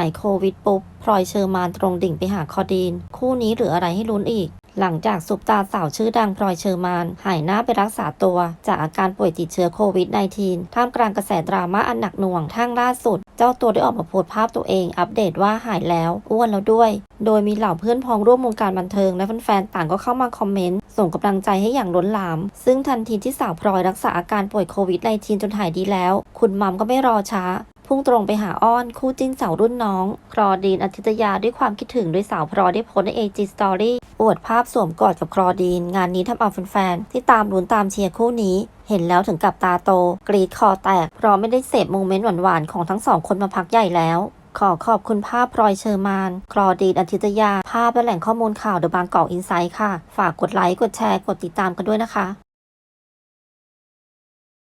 ายโควิดปุ๊บ พลอยเชอร์มานตรงดิ่งไปหาคอดีน คู่นี้เหลืออะไรให้ลุ้นอีก หลังจากซุปตาสาวชื่อดังพลอยเชอร์มาน หายหน้าไปรักษาตัว จากอาการป่วยติดเชื้อโควิด -19 ท่ามกลางกระแสดราม่าอันหนักหน่วงทั้งล่าสุด เจ้าตัวได้ออกมาโพสต์ภาพตัวเองอัปเดตว่าหายแล้ว อ้วนแล้วด้วย โดยมีเหล่าเพื่อนพ้องร่วมวงการบันเทิงและแฟนๆต่างก็เข้ามาคอมเมนต์ส่งกำลังใจให้อย่างล้นหลาม ซึ่งทันทีที่สาวพลอยรักษาอาการป่วยโควิด -19 จนหายดีแล้ว คุณมัมก็ไม่รอช้า พุ่งตรงไปหาอ้อนคู่จิ้นสาวรุ่นน้องคลอดีนอาทิตยาด้วยความคิดถึงด้วยสาวพลอได้โพสต์ใน AG Story อวดภาพสวมกอดกับคลอดีน งานนี้ทำเอาแฟนๆที่ตามลุ้นตามเชียร์คู่นี้ เห็นแล้วถึงกับตาโต กรีดคอแตกเพราะไม่ได้เสพโมเมนต์หวานๆของทั้งสองคนมาพักใหญ่แล้วขอขอบคุณภาพพลอยเชอร์มาน คลอดีนอาทิตยา ภาพและแหล่งข้อมูลข่าวเดอะบางกอกอินไซด์ค่ะ ฝากกดไลค์ กดแชร์ กดติดตามกันด้วยนะคะ